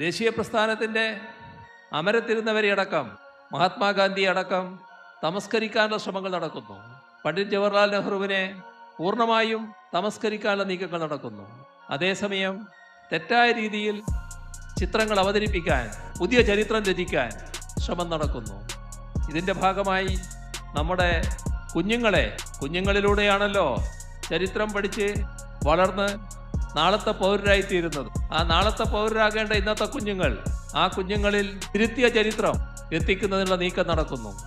ദേശീയ പ്രസ്ഥാനത്തിന്റെ അമരത്തിരുന്നവരെ അടക്കം മഹാത്മാഗാന്ധി അടക്കം തമസ്കരിക്കാനുള്ള ശ്രമങ്ങൾ നടക്കുന്നു. പണ്ഡിറ്റ് ജവഹർലാൽ നെഹ്റുവിനെ പൂർണമായും തമസ്കരിക്കാനുള്ള നീക്കങ്ങൾ നടക്കുന്നു. അതേസമയം തെറ്റായ രീതിയിൽ ചിത്രങ്ങൾ അവതരിപ്പിക്കാൻ പുതിയ ചരിത്രം രചിക്കാൻ ശ്രമം നടക്കുന്നു. ഇതിന്റെ ഭാഗമായി നമ്മുടെ കുഞ്ഞുങ്ങളെ കുഞ്ഞുങ്ങളിലൂടെയാണല്ലോ ചരിത്രം പഠിച്ച് വളർന്ന് നാളത്തെ പൗരരായിത്തീരുന്നത്. ആ നാളത്തെ പൗരരാകേണ്ട ഇന്നത്തെ കുഞ്ഞുങ്ങൾ ആ കുഞ്ഞുങ്ങളിൽ തിരുത്തിയ ചരിത്രം എത്തിക്കുന്നതിനുള്ള നീക്കം നടക്കുന്നു.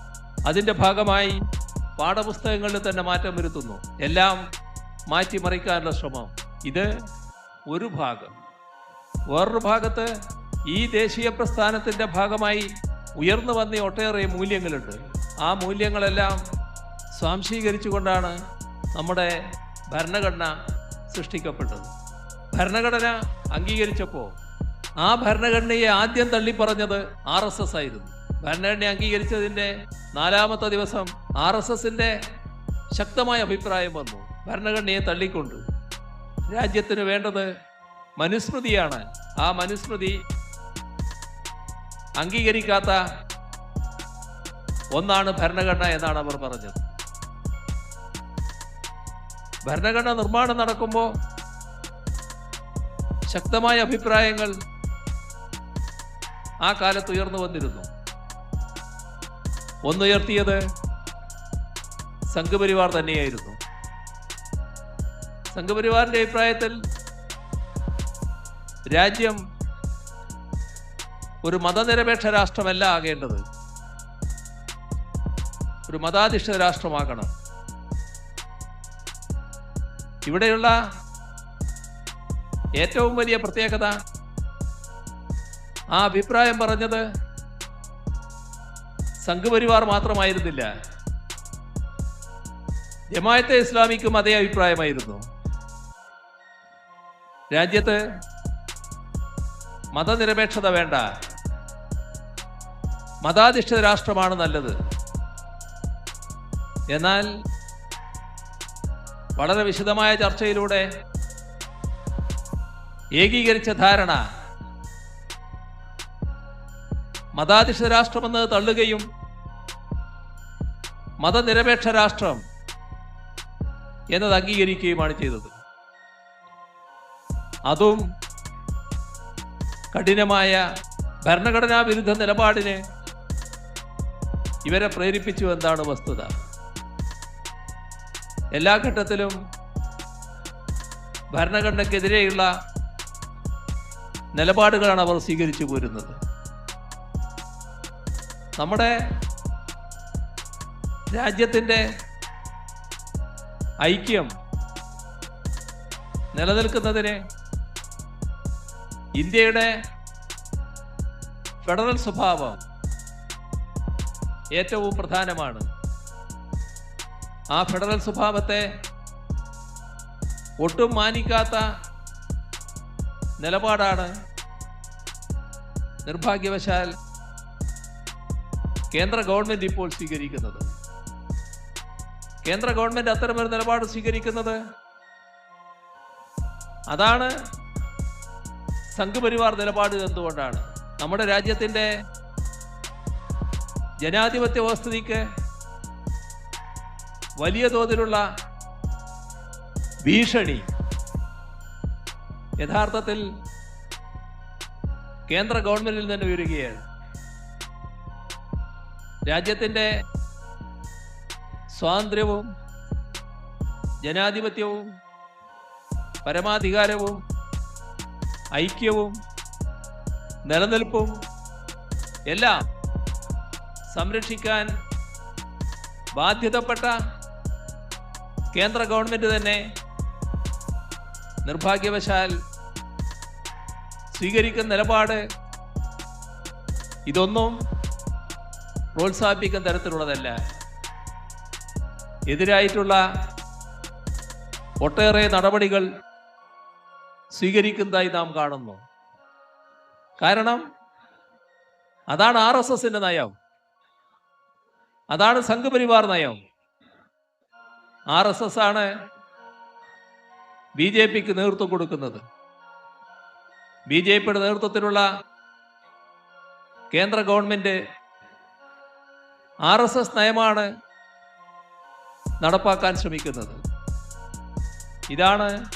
അതിന്റെ ഭാഗമായി പാഠപുസ്തകങ്ങളിൽ തന്നെ മാറ്റം വരുത്തുന്നു. എല്ലാം മാറ്റിമറിക്കാനുള്ള ശ്രമം. ഇത് ഒരു ഭാഗം. വേറൊരു ഭാഗത്ത് ഈ ദേശീയ പ്രസ്ഥാനത്തിന്റെ ഭാഗമായി ഉയർന്നു വന്ന ഒട്ടേറെ മൂല്യങ്ങളുണ്ട്. ആ മൂല്യങ്ങളെല്ലാം സ്വാംശീകരിച്ചുകൊണ്ടാണ് നമ്മുടെ ഭരണഘടന സൃഷ്ടിക്കപ്പെട്ടത്. ഭരണഘടന അംഗീകരിച്ചപ്പോൾ ആ ഭരണഘടനയെ ആദ്യം തള്ളിപ്പറഞ്ഞത് ആർ എസ് എസ് ആയിരുന്നു. ഭരണഘടന അംഗീകരിച്ചതിന്റെ നാലാമത്തെ ദിവസം ആർ എസ് എസിന്റെ ശക്തമായ അഭിപ്രായം വന്നു. ഭരണഘടനയെ തള്ളിക്കൊണ്ട്. രാജ്യത്തിന് വേണ്ടത് മനുസ്മൃതിയാണ്. ആ മനുസ്മൃതി അംഗീകരിക്കാത്ത ഒന്നാണ് ഭരണഘടന എന്നാണ് അവർ പറഞ്ഞത്. ഭരണഘടന നിർമ്മാണം നടക്കുമ്പോൾ ശക്തമായ അഭിപ്രായങ്ങൾ ആ കാലത്ത് ഉയർന്നു വന്നിരുന്നു. ഒന്നുയർത്തിയത് സംഘപരിവാർ തന്നെയായിരുന്നു. സംഘപരിവാറിന്റെ അഭിപ്രായത്തിൽ രാജ്യം ഒരു മതനിരപേക്ഷ രാഷ്ട്രമല്ല ആകേണ്ടത്. ഒരു മതാധിഷ്ഠിത രാഷ്ട്രമാകണം. ഇവിടെയുള്ള ഏറ്റവും വലിയ പ്രത്യേകത ആ അഭിപ്രായം പറഞ്ഞത് സംഘപരിവാർ മാത്രമായിരുന്നില്ല. ജമായത്തെ ഇസ്ലാമിക്കും അതേ അഭിപ്രായമായിരുന്നു. രാജ്യത്ത് മതനിരപേക്ഷത വേണ്ട. മതാധിഷ്ഠിത രാഷ്ട്രമാണ് നല്ലത്. എന്നാൽ വളരെ വിശദമായ ചർച്ചയിലൂടെ ഏകീകരിച്ച ധാരണ. മതാധിഷ്ഠിത രാഷ്ട്രമെന്ന് തള്ളുകയും മതനിരപേക്ഷ രാഷ്ട്രം എന്നത് അംഗീകരിക്കുകയുമാണ് ചെയ്തത്. അതും കഠിനമായ ഭരണഘടനാ വിരുദ്ധ നിലപാടിനെ ഇവരെ പ്രേരിപ്പിച്ചു എന്നാണ് വസ്തുത. എല്ലാ ഘട്ടത്തിലും ഭരണഘടനയ്ക്കെതിരെയുള്ള നിലപാടുകളാണ് അവർ സ്വീകരിച്ചു പോരുന്നത്. നമ്മുടെ രാജ്യത്തിന്റെ ഐക്യം നിലനിൽക്കുന്നതിന് ഇന്ത്യയുടെ ഫെഡറൽ സ്വഭാവം ഏറ്റവും പ്രധാനമാണ്. ആ ഫെഡറൽ സ്വഭാവത്തെ ഒട്ടും മാനിക്കാത്ത നിലപാടാണ് നിർഭാഗ്യവശാൽ കേന്ദ്ര ഗവൺമെന്റ് ഇപ്പോൾ സ്വീകരിക്കുന്നത്. കേന്ദ്ര ഗവൺമെന്റ് അത്തരമൊരു നിലപാട് സ്വീകരിക്കുന്നത്? അതാണ് സംഘപരിവാർ നിലപാട് എന്തുകൊണ്ടാണ്? നമ്മുടെ രാജ്യത്തിന്റെ ജനാധിപത്യ വ്യവസ്ഥിതിക്ക് വലിയ തോതിലുള്ള ഭീഷണി യഥാർത്ഥത്തിൽ കേന്ദ്ര ഗവൺമെന്റിൽ നിന്ന് ഉയരുകയാണ് രാജ്യത്തിന്റെ സ്വാതന്ത്ര്യവും ജനാധിപത്യവും പരമാധികാരവും ഐക്യവും നിലനിൽപ്പും എല്ലാം സംരക്ഷിക്കാൻ ബാധ്യതപ്പെട്ട കേന്ദ്ര ഗവൺമെന്റ് തന്നെ നിർഭാഗ്യവശാൽ സ്വീകരിക്കുന്ന നിലപാട് ഇതൊന്നും പ്രോത്സാഹിപ്പിക്കുന്ന തരത്തിലുള്ളതല്ല. എതിരായിട്ടുള്ള ഒട്ടേറെ നടപടികൾ സ്വീകരിക്കുന്നതായി നാം കാണുന്നു. കാരണം അതാണ് ആർ എസ് എസിന്റെ നയം. അതാണ് സംഘപരിവാർ നയം. ആർ എസ് എസ് ആണ് ബി ജെ പിക്ക് നേതൃത്വം കൊടുക്കുന്നത്. ബി ജെ പിയുടെ നേതൃത്വത്തിലുള്ള കേന്ദ്ര ഗവൺമെന്റ് ആർ എസ് എസ് നയമാണ് നടപ്പാക്കാൻ ശ്രമിക്കുന്നത്. ഇതാണ്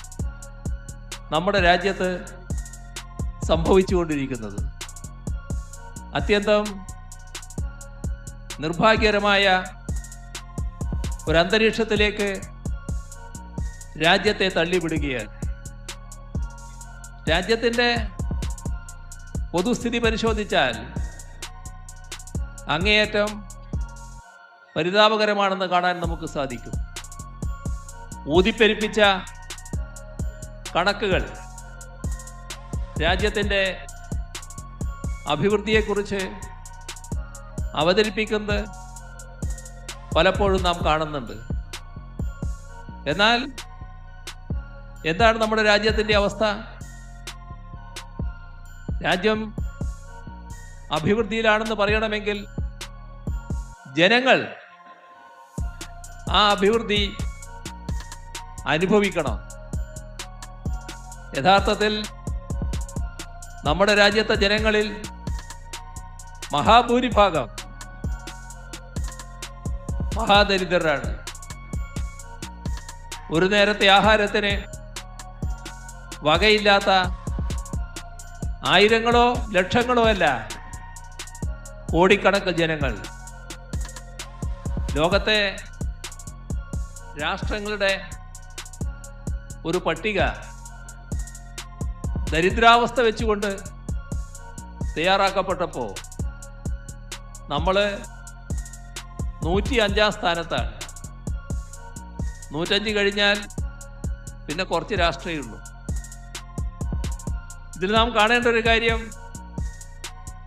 നമ്മുടെ രാജ്യത്ത് സംഭവിച്ചുകൊണ്ടിരിക്കുന്നത്. അത്യന്തം നിർഭാഗ്യകരമായ ഒരു അന്തരീക്ഷത്തിലേക്ക് രാജ്യത്തെ തള്ളിവിടുകയാണ്. രാജ്യത്തിന്റെ പൊതുസ്ഥിതി പരിശോധിച്ചാൽ അങ്ങേയറ്റം പരിതാപകരമാണെന്ന് കാണാൻ നമുക്ക് സാധിക്കും. ഊതിപ്പെരുപ്പിച്ച കണക്കുകൾ രാജ്യത്തിന്റെ അഭിവൃദ്ധിയെക്കുറിച്ച് അവതരിപ്പിക്കുന്നത് പലപ്പോഴും നാം കാണുന്നുണ്ട്. എന്നാൽ എന്താണ് നമ്മുടെ രാജ്യത്തിന്റെ അവസ്ഥ? രാജ്യം അഭിവൃദ്ധിയിലാണെന്ന് പറയണമെങ്കിൽ ജനങ്ങൾ ആ അഭിവൃദ്ധി അനുഭവിക്കണം. യഥാർത്ഥത്തിൽ നമ്മുടെ രാജ്യത്തെ ജനങ്ങളിൽ മഹാഭൂരിഭാഗം മഹാദരിദ്രരാണ്. ഒരു നേരത്തെ ആഹാരത്തിന് വകയില്ലാത്ത ആയിരങ്ങളോ ലക്ഷങ്ങളോ അല്ല കോടിക്കണക്ക് ജനങ്ങൾ. ലോകത്തെ രാഷ്ട്രങ്ങളുടെ ഒരു പട്ടിക ദരിദ്രാവസ്ഥ വെച്ചുകൊണ്ട് തയ്യാറാക്കപ്പെട്ടപ്പോൾ നമ്മൾ നൂറ്റി അഞ്ചാം സ്ഥാനത്താണ്. നൂറ്റഞ്ച് കഴിഞ്ഞാൽ പിന്നെ കുറച്ച് രാഷ്ട്രമേ ഉള്ളൂ. ഇതിൽ നാം കാണേണ്ട ഒരു കാര്യം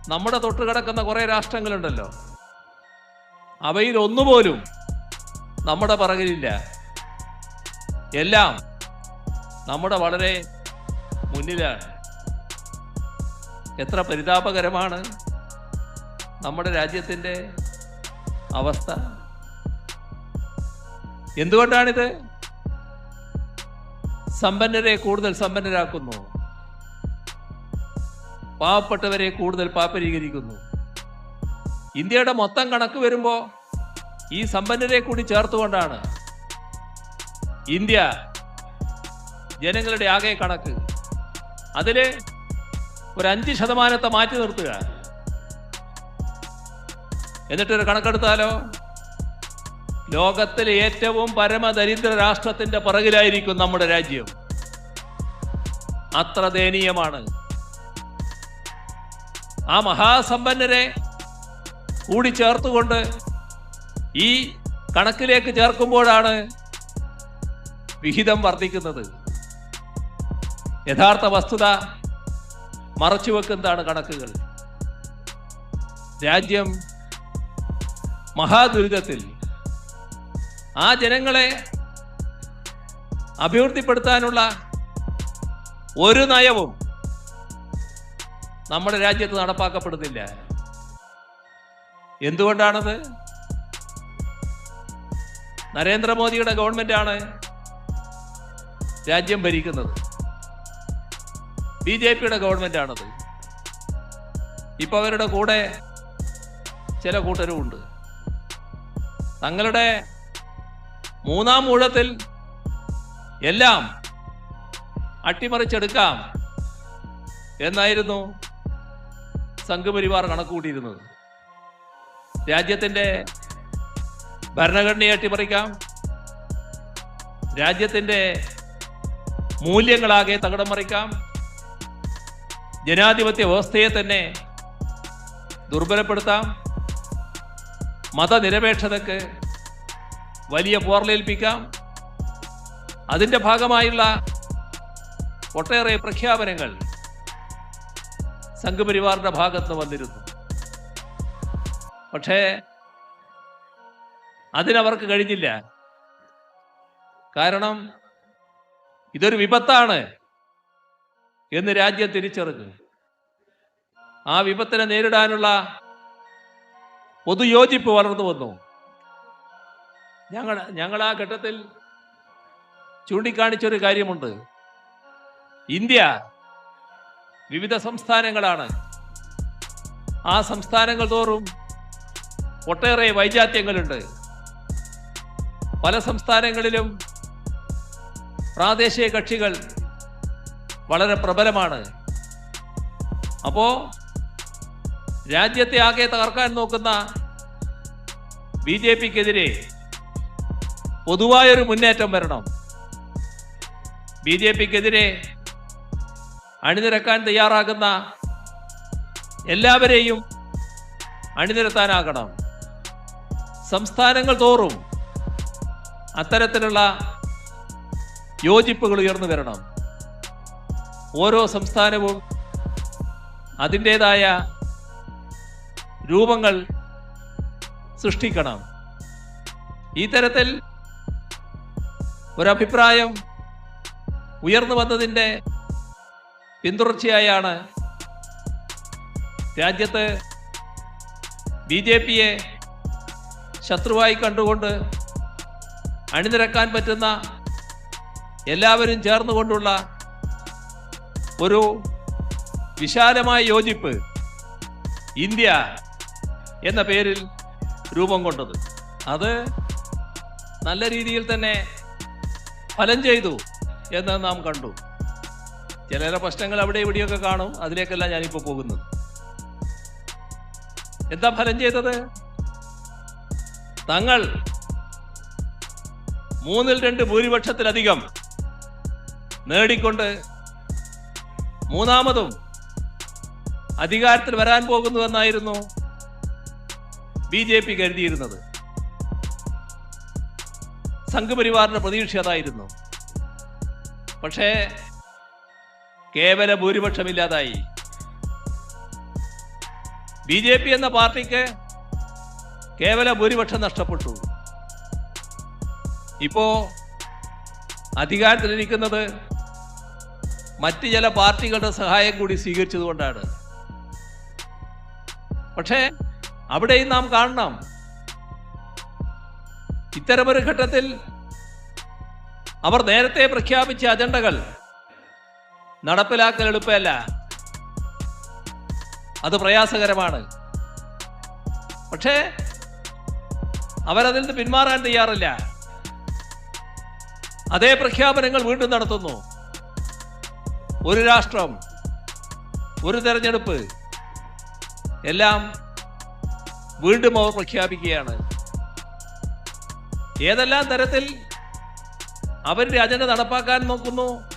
നമ്മുടെ തൊട്ട് കിടക്കുന്ന കുറേ രാഷ്ട്രങ്ങളുണ്ടല്ലോ. അവയിൽ ഒന്നുപോലും നമ്മുടെ പറകിലില്ല. എല്ലാം നമ്മുടെ വളരെ മുന്നിലാണ്. എത്ര പരിതാപകരമാണ് നമ്മുടെ രാജ്യത്തിന്റെ അവസ്ഥ. എന്തുകൊണ്ടാണിത്? സമ്പന്നരെ കൂടുതൽ സമ്പന്നരാക്കുന്നു. പാവപ്പെട്ടവരെ കൂടുതൽ പാപ്പരീകരിക്കുന്നു. ഇന്ത്യയുടെ മൊത്തം കണക്ക് വരുമ്പോൾ ഈ സമ്പന്നരെ കൂടി ചേർത്തുകൊണ്ടാണ് ഇന്ത്യ ജനങ്ങളുടെ ആകെ കണക്ക്. അതിൽ ഒരു അഞ്ച് ശതമാനത്തെ മാറ്റി നിർത്തുക. എന്നിട്ടൊരു കണക്കെടുത്താലോ? ലോകത്തിലെ ഏറ്റവും പരമദരിദ്ര രാഷ്ട്രത്തിന്റെ പുറകിലായിരിക്കും നമ്മുടെ രാജ്യം. അത്ര ദയനീയമാണ്. ആ മഹാസമ്പന്നരെ കൂടി ചേർത്തുകൊണ്ട് ഈ കണക്കിലേക്ക് ചേർക്കുമ്പോഴാണ് വിഹിതം വർദ്ധിക്കുന്നത്. യഥാർത്ഥ വസ്തുത മറച്ചുവെക്കുന്നതാണ് കണക്കുകൾ. രാജ്യം മഹാദുരിതത്തിൽ ആ ജനങ്ങളെ അഭിവൃദ്ധിപ്പെടുത്താനുള്ള ഒരു നയവും നമ്മുടെ രാജ്യത്ത് നടപ്പാക്കപ്പെടുന്നില്ല. എന്തുകൊണ്ടാണത്? നരേന്ദ്രമോദിയുടെ ഗവൺമെന്റാണ് രാജ്യം ഭരിക്കുന്നത്. ബി ജെ പിയുടെ ഗവൺമെന്റാണത്. ഇപ്പൊ അവരുടെ കൂടെ ചില കൂട്ടരുമുണ്ട്. തങ്ങളുടെ മൂന്നാം ഊഴത്തിൽ എല്ലാം അട്ടിമറിച്ചെടുക്കാം എന്നായിരുന്നു സംഘപരിവാർ കണക്കുകൂട്ടിയിരുന്നത്. രാജ്യത്തിന്റെ ഭരണഘടനയെ അട്ടിമറിക്കാം. രാജ്യത്തിന്റെ മൂല്യങ്ങളാകെ തകിടം മറിക്കാം. ജനാധിപത്യ വ്യവസ്ഥയെ തന്നെ ദുർബലപ്പെടുത്താം. മതനിരപേക്ഷതക്ക് വലിയ പോർലേൽപ്പിക്കാം അതിന്റെ ഭാഗമായുള്ള ഒട്ടേറെ പ്രഖ്യാപനങ്ങൾ സംഘപരിവാറിന്റെ ഭാഗത്ത് വന്നിരുന്നു. പക്ഷേ അതിനവർക്ക് കഴിഞ്ഞില്ല. കാരണം ഇതൊരു വിപത്താണ് എന്ന് രാജ്യം തിരിച്ചറിഞ്ഞു. ആ വിപത്തിനെ നേരിടാനുള്ള പൊതുയോജിപ്പ് വളർന്നു വന്നു. ഞങ്ങൾ ഞങ്ങൾ ആ ഘട്ടത്തിൽ ചൂണ്ടിക്കാണിച്ചൊരു കാര്യമുണ്ട്. ഇന്ത്യ വിവിധ സംസ്ഥാനങ്ങളാണ്. ആ സംസ്ഥാനങ്ങൾ തോറും ഒട്ടേറെ വൈജാത്യങ്ങളുണ്ട്. പല സംസ്ഥാനങ്ങളിലും പ്രാദേശിക കക്ഷികൾ വളരെ പ്രബലമാണ്. അപ്പോൾ രാജ്യത്തെ ആകെ തകർക്കാൻ നോക്കുന്ന ബി ജെ പിക്കെതിരെ പൊതുവായൊരു മുന്നേറ്റം വരണം. ബി ജെ പിക്കെതിരെ അണിനിരക്കാൻ തയ്യാറാകുന്ന എല്ലാവരെയും അണിനിരത്താനാകണം. സംസ്ഥാനങ്ങൾ തോറും അത്തരത്തിലുള്ള യോജിപ്പുകൾ ഉയർന്നു വരണം. ഓരോ സംസ്ഥാനവും അതിന്റേതായ രൂപങ്ങൾ സൃഷ്ടിക്കണം. ഈ തരത്തിൽ ഒരഭിപ്രായം ഉയർന്നു വന്നതിന്റെ പിന്തുടർച്ചയായാണ് രാജ്യത്ത് ബി ജെ പിയെ ശത്രുവായി കണ്ടുകൊണ്ട് അണിനിരക്കാൻ പറ്റുന്ന എല്ലാവരും ചേർന്നുകൊണ്ടുള്ള ഒരു വിശാലമായ യോജിപ്പ് ഇന്ത്യ എന്ന പേരിൽ രൂപം കൊണ്ടത്. അത് നല്ല രീതിയിൽ തന്നെ ഫലം ചെയ്തു എന്ന് നാം കണ്ടു. ചില പ്രശ്നങ്ങൾ അവിടെ ഇവിടെയൊക്കെ കാണും. അതിലേക്കല്ല ഞാനിപ്പോൾ പോകുന്നത്. എന്താ ഫലം ചെയ്തത്? തങ്ങൾ മൂന്നിൽ രണ്ട് ഭൂരിപക്ഷത്തിലധികം നേടിക്കൊണ്ട് മൂന്നാമതും അധികാരത്തിൽ വരാൻ പോകുന്നുവെന്നായിരുന്നു ബി ജെ പി കരുതിയിരുന്നത്. സംഘപരിവാറിന്റെ പ്രതീക്ഷ അതായിരുന്നു. പക്ഷേ കേവല ഭൂരിപക്ഷമില്ലാതായി. ബി ജെ പി എന്ന പാർട്ടിക്ക് കേവല ഭൂരിപക്ഷം നഷ്ടപ്പെട്ടു. ഇപ്പോ അധികാരത്തിലിരിക്കുന്നത് മറ്റ് ചില പാർട്ടികളുടെ സഹായം കൂടി സ്വീകരിച്ചതുകൊണ്ടാണ്. പക്ഷേ അവിടെയും നാം കാണണം. ഇത്തരമൊരു ഘട്ടത്തിൽ അവർ നേരത്തെ പ്രഖ്യാപിച്ച അജണ്ടകൾ നടപ്പിലാക്കൽ എളുപ്പമല്ല. അത് പ്രയാസകരമാണ്. പക്ഷേ അവരതിൽ നിന്ന് പിന്മാറാൻ തയ്യാറില്ല. അതേ പ്രഖ്യാപനങ്ങൾ വീണ്ടും നടത്തുന്നു. ഒരു രാഷ്ട്രം ഒരു തെരഞ്ഞെടുപ്പ് എല്ലാം വീണ്ടും അവർ പ്രഖ്യാപിക്കുകയാണ്. ഏതെല്ലാം തരത്തിൽ അവരുടെ അജണ്ട നടപ്പാക്കാൻ നോക്കുന്നു?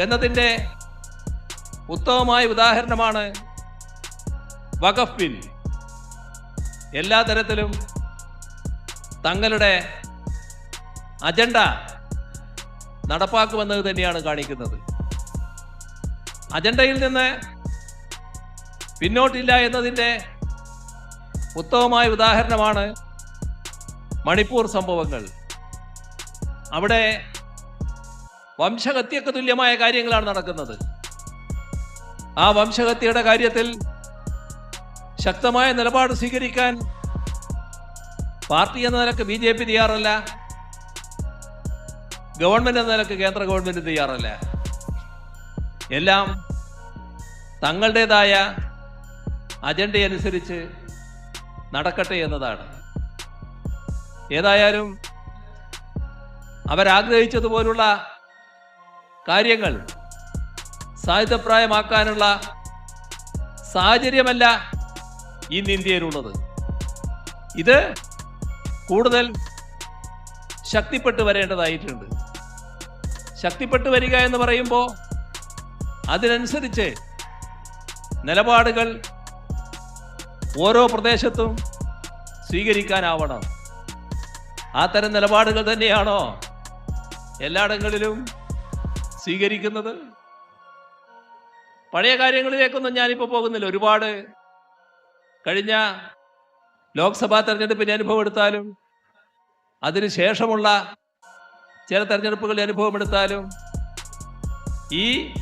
എന്നതിന്റെ ഉത്തമമായ ഉദാഹരണമാണ് വഖഫ് ബിൽ എല്ലാ തരത്തിലും തങ്ങളുടെ അജണ്ട നടപ്പാക്കുമെന്നത് തന്നെയാണ് കാണിക്കുന്നത്. അജണ്ടയിൽ നിന്ന് പിന്നോട്ടില്ല എന്നതിന്റെ ഉത്തമമായ ഉദാഹരണമാണ് മണിപ്പൂർ സംഭവങ്ങൾ. അവിടെ വംശഹത്യക്ക് തുല്യമായ കാര്യങ്ങളാണ് നടക്കുന്നത്. ആ വംശഹത്യയുടെ കാര്യത്തിൽ ശക്തമായ നിലപാട് സ്വീകരിക്കാൻ പാർട്ടി എന്ന നിലയ്ക്ക് ബി ജെ പി തയ്യാറല്ല. ഗവൺമെന്റ് എന്ന നിലയ്ക്ക് കേന്ദ്ര ഗവൺമെന്റ് തയ്യാറല്ല. എല്ലാം തങ്ങളുടേതായ അജണ്ടയനുസരിച്ച് നടക്കട്ടെ എന്നതാണ്. ഏതായാലും അവരാഗ്രഹിച്ചതുപോലുള്ള കാര്യങ്ങൾ സാഹിത്യപ്രായമാക്കാനുള്ള സാഹചര്യമല്ല ഇന്ന് ഇന്ത്യയിലുള്ളത്. ഇത് കൂടുതൽ ശക്തിപ്പെട്ടു വരേണ്ടതായിട്ടുണ്ട്. ശക്തിപ്പെട്ടു വരിക എന്ന് പറയുമ്പോൾ അതിനനുസരിച്ച് നിലപാടുകൾ ഓരോ പ്രദേശത്തും സ്വീകരിക്കാനാവണം. ആ തരം നിലപാടുകൾ തന്നെയാണോ? എല്ലായിടങ്ങളിലും സ്വീകരിക്കുന്നത്? പഴയ കാര്യങ്ങളിലേക്കൊന്നും ഞാനിപ്പോൾ പോകുന്നില്ല. ഒരുപാട് കഴിഞ്ഞ ലോക്സഭാ തെരഞ്ഞെടുപ്പിന്റെ അനുഭവം എടുത്താലും അതിന് ശേഷമുള്ള ചില തെരഞ്ഞെടുപ്പുകളുടെ അനുഭവം എടുത്താലും ഈ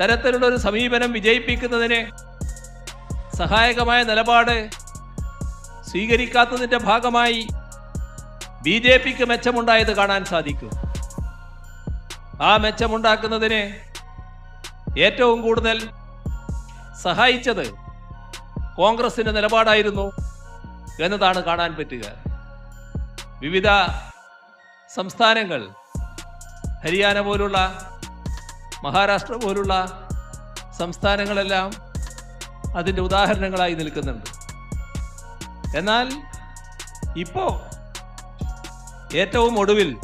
തരത്തിലുള്ള ഒരു സമീപനം വിജയിപ്പിക്കുന്നതിന് സഹായകമായ നിലപാട് സ്വീകരിക്കാത്തതിന്റെ ഭാഗമായി ബി ജെ പിക്ക് മെച്ചമുണ്ടായത് കാണാൻ സാധിക്കും. ആ മെച്ചമുണ്ടാക്കുന്നതിന് ഏറ്റവും കൂടുതൽ സഹായിച്ചത് കോൺഗ്രസിന്റെ നിലപാടായിരുന്നു എന്നതാണ് കാണാൻ പറ്റുക. വിവിധ സംസ്ഥാനങ്ങൾ ഹരിയാന പോലുള്ള മഹാരാഷ്ട്ര പോലുള്ള സംസ്ഥാനങ്ങളെല്ലാം അതിന്റെ ഉദാഹരണങ്ങളായി നിൽക്കുന്നുണ്ട്. എന്നാൽ ഇപ്പോൾ ഏറ്റവും ഒടുവിൽ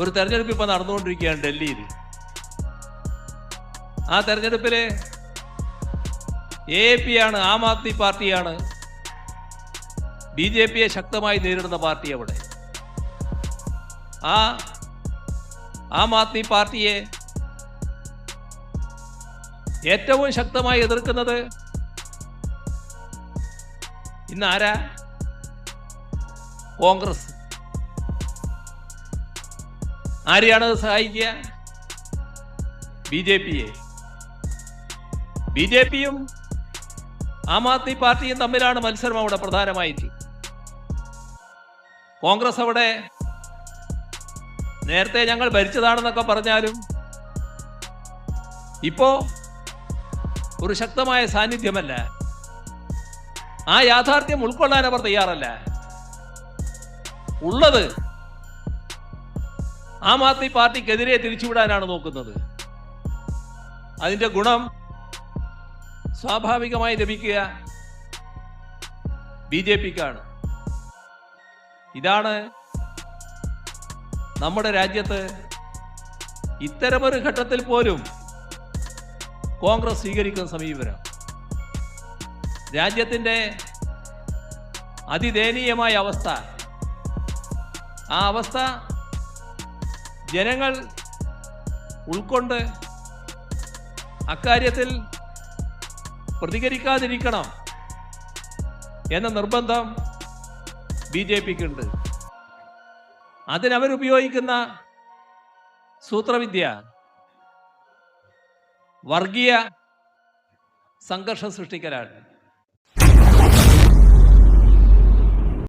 ഒരു തെരഞ്ഞെടുപ്പ് ഇപ്പൊ നടന്നുകൊണ്ടിരിക്കുകയാണ് ഡൽഹിയിൽ. ആ തെരഞ്ഞെടുപ്പിൽ എ പി ആണ് ആം ആദ്മി പാർട്ടിയാണ്. ബി ജെ പിയെ ശക്തമായി നേരിടുന്ന പാർട്ടി അവിടെ. ആ ആം ആദ്മി പാർട്ടിയെ ഏറ്റവും ശക്തമായി എതിർക്കുന്നത് ഇന്ന് ആരാ? കോൺഗ്രസ്. ആരെയാണ് സഹായിക്കുക? ബി ജെ പിയെ. ബി ജെ പിയും ആം ആദ്മി പാർട്ടിയും തമ്മിലാണ് മത്സരം അവിടെ പ്രധാനമായിട്ട്. കോൺഗ്രസ് അവിടെ നേരത്തെ ഞങ്ങൾ ഭരിച്ചതാണെന്നൊക്കെ പറഞ്ഞാലും ഇപ്പോ ഒരു ശക്തമായ സാന്നിധ്യമല്ല. ആ യാഥാർത്ഥ്യം ഉൾക്കൊള്ളാൻ അവർ തയ്യാറല്ല. ഉള്ളത് ആം ആദ്മി പാർട്ടിക്കെതിരെ തിരിച്ചുവിടാനാണ് നോക്കുന്നത്. അതിന്റെ ഗുണം സ്വാഭാവികമായി ലഭിക്കുക ബി ജെ പിക്കാണ്. ഇതാണ് നമ്മുടെ രാജ്യത്ത് ഇത്തരമൊരു ഘട്ടത്തിൽ പോലും കോൺഗ്രസ് സ്വീകരിക്കുന്ന സമീപനം. രാജ്യത്തിന്റെ അതിദയനീയമായ അവസ്ഥ. ആ അവസ്ഥ ജനങ്ങൾ ഉൾക്കൊണ്ട് അക്കാര്യത്തിൽ പ്രതികരിക്കാതിരിക്കണം എന്ന നിർബന്ധം ബി ജെ പിക്കുണ്ട്. അതിനവരുപയോഗിക്കുന്ന സൂത്രവിദ്യ വർഗീയ സംഘർഷം സൃഷ്ടിക്കലാണ്.